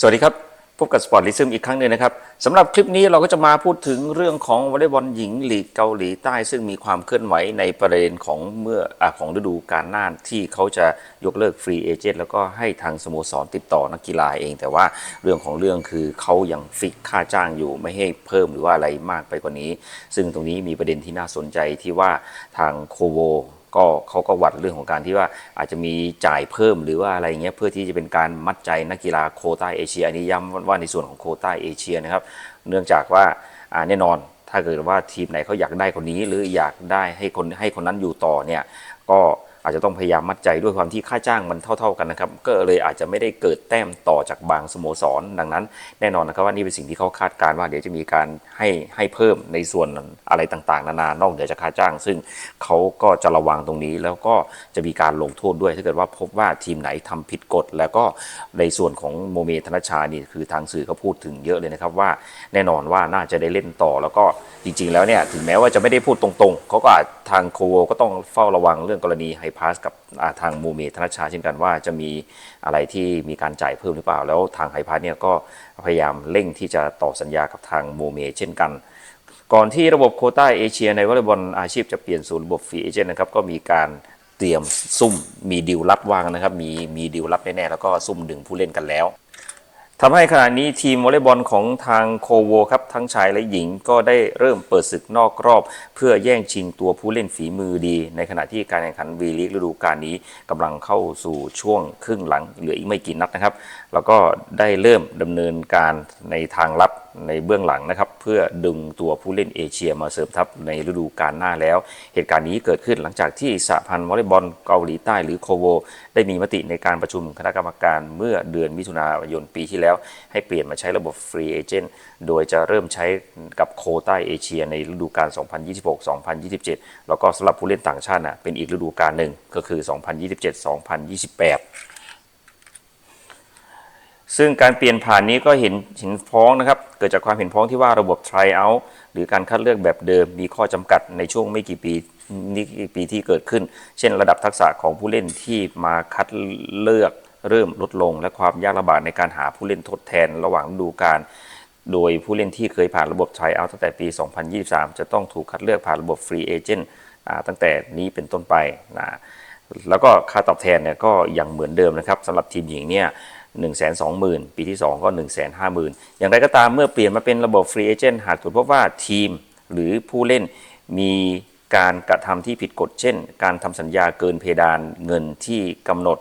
สวัสดีครับ พบกับสปอร์ตลิซึมอีกครั้งหนึ่งนะครับสำหรับคลิปนี้เราก็จะมาพูดถึงเรื่องของวอลเลย์บอลหญิงลีกเกาหลีใต้ ซึ่งมีความเคลื่อนไหวในประเด็นของเมื่ออของฤดูกาลหน้าที่เขาจะยกเลิกฟรีเอเจนต์แล้วก็ให้ทางสโมสรติดต่อนักกีฬาเอง แต่ว่าเรื่องของเรื่องคือเขายังฟิกค่าจ้างอยู่ไม่ให้เพิ่มหรือว่าอะไรมากไปกว่านี้ ซึ่งตรงนี้มีประเด็นที่น่าสนใจที่ว่าทางโคโว ก็เขาก็หวัดเรื่องของการที่ว่าอาจจะมีจ่ายเพิ่มหรือว่าอะไรเงี้ยเพื่อที่จะเป็นการมัดใจนักกีฬาโคต้าเอเชียอันนี้ย้ำว่าในส่วนของโคต้าเอเชียนะครับ เนื่องจากว่าแน่นอนถ้าเกิดว่าทีมไหนเขาอยากได้คนนี้ หรืออยากได้ให้คนให้คนนั้นอยู่ต่อเนี่ยก็ อาจจะต้องพยายามมัดใจด้วยความที่ค่าจ้างมันเท่า ๆกันนะครับ ก็เลยอาจจะไม่ได้เกิดแต้มต่อจากบางสโมสร ดังนั้น แน่นอนนะครับว่านี่เป็นสิ่งที่เขาคาดการณ์ว่าเดี๋ยวจะมีการให้ให้เพิ่มในส่วนอะไรต่างๆ นานานอกเหนือจากค่าจ้าง ซึ่งเขาก็จะระวังตรงนี้แล้วก็จะมีการลงโทษด้วยถ้าเกิดว่าพบว่าทีมไหนทำผิดกฎ แล้วก็ในส่วนของโมเมธนชานี่คือทางสื่อเขาพูดถึงเยอะเลยนะครับว่าแน่นอนว่าน่าจะได้เล่นต่อแล้วก็จริง ๆ แล้วเนี่ยถึงแม้ว่าจะไม่ได้พูดตรงๆเขาก็อาจทางโคโวก็ต้องเฝ้าระวังเรื่องกรณีไฮพาสกับทางโมเมธนชาเช่นกันว่าจะมีอะไรที่มีการจ่ายเพิ่มหรือเปล่า แล้วทางไฮพาสเนี่ยก็พยายามเร่งที่จะต่อสัญญากับทางโมเมเช่นกัน ก่อนที่ระบบโคต้าเอเชียในวอลเลย์บอลอาชีพจะเปลี่ยนสู่ระบบฟรีเอเจนต์นะครับก็มีการเตรียมซุ่มมีดีลลับวางนะครับ มีมีดีลลับแน่ๆแล้วก็ซุ่มดึงผู้เล่นกันแล้ว ทำให้ขณะนี้ทีมวอลเลย์บอลของทางโคโวครับทั้งชายและหญิงก็ได้เริ่มเปิดศึกนอกรอบ เพื่อแย่งชิงตัวผู้เล่นฝีมือดี ในขณะที่การแข่งขันวีลีกฤดูกาลนี้กำลังเข้าสู่ช่วงครึ่งหลังเหลืออีกไม่กี่นัดนะครับ แล้วก็ได้เริ่มดำเนินการในทางลับในเบื้องหลังนะครับ เพื่อดึงตัวผู้เล่นเอเชียมาเสริมทัพในฤดูกาลหน้าแล้ว เหตุการณ์นี้เกิดขึ้นหลังจากที่สหพันธ์วอลเลย์บอลเกาหลีใต้หรือโคโวได้มีมติในการประชุมคณะกรรมการเมื่อเดือนมิถุนายนปีที่แล้วให้เปลี่ยนมาใช้ระบบฟรีเอเจนต์โดยจะเริ่มใช้กับโควต้าเอเชียในฤดูกาล 2026-2027 แล้วก็สำหรับผู้เล่นต่างชาตินะเป็นอีกฤดูกาลหนึ่งก็คือ 2027-2028ซึ่งการเปลี่ยนผ่านนี้ก็เห็นเห็นพ้องนะครับ เกิดจากความเห็นพ้องที่ว่าระบบ try out หรือการคัดเลือกแบบเดิมมีข้อจำกัดในช่วงไม่กี่ปีนี้กี่ปีที่เกิดขึ้น เช่น ระดับทักษะของผู้เล่นที่มาคัดเลือก เริ่มลดลง และความยากลำบากในการหาผู้เล่นทดแทนระหว่างฤดูกาลโดยผู้เล่นที่เคยผ่านระบบ try out ตั้งแต่ปี 2023 จะต้องถูกคัดเลือกผ่านระบบ free agent อ่าตั้งแต่นี้เป็นต้นไปนะแล้วก็ค่าตอบแทนเนี่ยก็ยังเหมือนเดิมนะครับสำหรับทีมหญิงเนี่ย1 2 0 0 0 0 ปีที่ 2 ก็ 1 5 0 0 0 0 อย่างไรก็ตามเมื่อเปลี่ยนมาเป็นระบบฟรีเอเจนต์หากตรวจพบว่าทีมหรือผู้เล่นมีการกระทำที่ผิดกฎเช่น การทำสัญญาเกินเพดานเงินที่กำหนด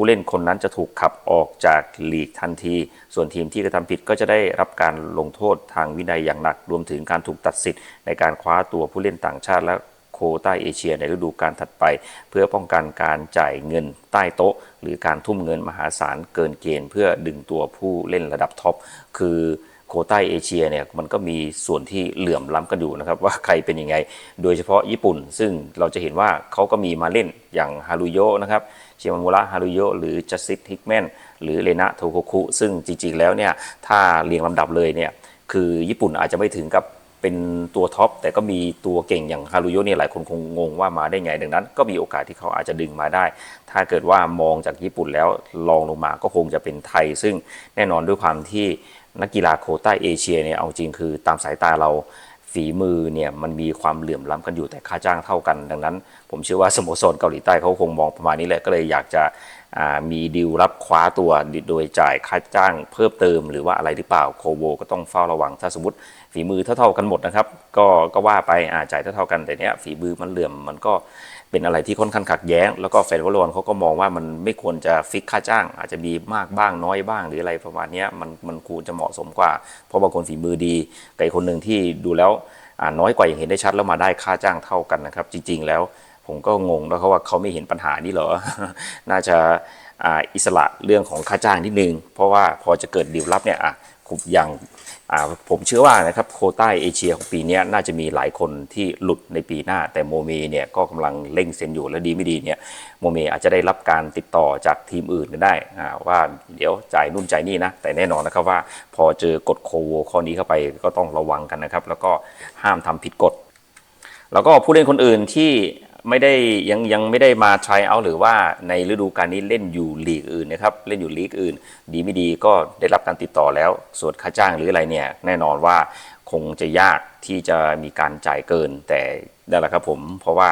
ผู้เล่นคนนั้นจะถูกขับออกจากลีกทันที ส่วนทีมที่กระทำผิดก็จะได้รับการลงโทษทางวินัยอย่างหนัก รวมถึงการถูกตัดสิทธิ์ในการคว้าตัวผู้เล่นต่างชาติและโคต้าเอเชียในฤดูกาลถัดไป เพื่อป้องกันการจ่ายเงินใต้โต๊ะ หรือการทุ่มเงินมหาศาลเกินเกณฑ์ เพื่อดึงตัวผู้เล่นระดับท็อปคือ โคต้าเอเชียเนี่ยมันก็มีส่วนที่เหลื่อมล้ำกันอยู่นะครับว่าใครเป็นยังไง โดยเฉพาะญี่ปุ่น ซึ่งเราจะเห็นว่าเขาก็มีมาเล่นอย่างฮารุโยะนะครับเชมามุระฮารุโยะหรือจัสซิตฮิกแมนหรือเลนะโทโคคุซึ่งจริงๆแล้วเนี่ยถ้าเรียงลำดับเลยเนี่ยคือญี่ปุ่นอาจจะไม่ถึงกับเป็นตัวท็อปแต่ก็มีตัวเก่งอย่างฮารุโยะเนี่ยหลายคนคงงงว่ามาได้ไง ดังนั้น ก็มีโอกาสที่เขาอาจจะดึงมาได้ ถ้าเกิดว่ามองจากญี่ปุ่นแล้วลองลงมาก็คงจะเป็นไทย ซึ่งแน่นอนด้วยความที่ นักกีฬาโคต้าเอเชียเนี่ยเอาจริงคือตามสายตาเราฝีมือเนี่ยมันมีความเหลื่อมล้ำกันอยู่แต่ค่าจ้างเท่ากัน ดังนั้น ผมเชื่อว่าสโมสรเกาหลีใต้เขาคงมองประมาณนี้แหละก็เลยอยากจะมีดีลรับคว้าตัวโดยจ่ายค่าจ้างเพิ่มเติมหรือว่าอะไรหรือเปล่าโคโวก็ต้องเฝ้าระวังถ้าสมมติฝีมือเท่าๆกันหมดนะครับ ก็ก็ว่าไปอ่าจ่ายเท่าๆกันแต่เนี้ยฝีมือมันเหลื่อมมันก็ เป็นอะไรที่ค่อนข้างขัดแย้ง แล้วก็แฟนวอลเลย์บอลเขาก็มองว่ามันไม่ควรจะฟิกค่าจ้าง อาจจะมีมากบ้างน้อยบ้างหรืออะไรประมาณเนี้ยมันมันควรจะเหมาะสมกว่า เพราะบางคนฝีมือดีแต่อีกคนหนึ่งที่ดูแล้วอ่าน้อยกว่าอย่างเห็นได้ชัดแล้วมาได้ค่าจ้างเท่ากันนะครับ จริง ๆ แล้วผมก็งงแล้วเขาว่าเขาไม่เห็นปัญหานี่เหรอ น่าจะ อิสระเรื่องของค่าจ้างนิดนึง เพราะว่าพอจะเกิดดีลลับเนี่ยอะอย่างผมเชื่อว่านะครับโคต้าเอเชียของปีนี้น่าจะมีหลายคนที่หลุดในปีหน้า แต่โมเมเนี่ยก็กำลังเร่งเซ็นอยู่และดีไม่ดีเนี่ยโมเมอาจจะได้รับการติดต่อจากทีมอื่นก็ได้ว่าเดี๋ยวจ่ายนู่นจ่ายนี่นะ แต่แน่นอนนะครับว่าพอเจอกฎโควข้อนี้เข้าไปก็ต้องระวังกันนะครับ แล้วก็ห้ามทำผิดกฎ แล้วก็ผู้เล่นคนอื่นที่ ไม่ได้ยังยังไม่ได้มาทร y เอาหรือว่าในฤดูกาลนี้เล่นอยู่ลีกอื่นนะครับเล่นอยู่ลีกอื่น ดีไม่ดีก็ได้รับการติดต่อแล้ว ส่วนค่าจ้างหรืออะไรเนี่ยแน่นอนว่าคงจะยากที่จะมีการจ่ายเกิน แต่นั่นแหละครับผม เพราะว่า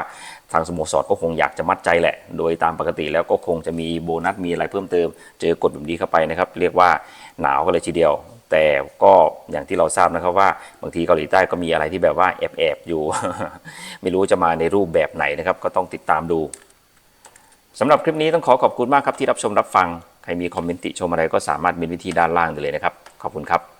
ทางสโมสรก็คงอยากจะมัดใจแหละ โดยตามปกติแล้วก็คงจะมีโบนัสมีอะไรเพิ่มเติม เจอกฎแบบนี้เข้าไปนะครับ เรียกว่าหนาวกันเลยทีเดียว แต่ก็อย่างที่เราทราบนะครับว่าบางทีเกาหลีใต้ก็มีอะไรที่แบบว่าแอบแอบอยู่ ไม่รู้จะมาในรูปแบบไหนนะครับ ก็ต้องติดตามดูสำหรับคลิปนี้ต้องขอขอบคุณมากครับที่รับชมรับฟัง ใครมีคอมเมนต์ติชมอะไรก็สามารถมีวิธีด้านล่างได้เลยนะครับ ขอบคุณครับ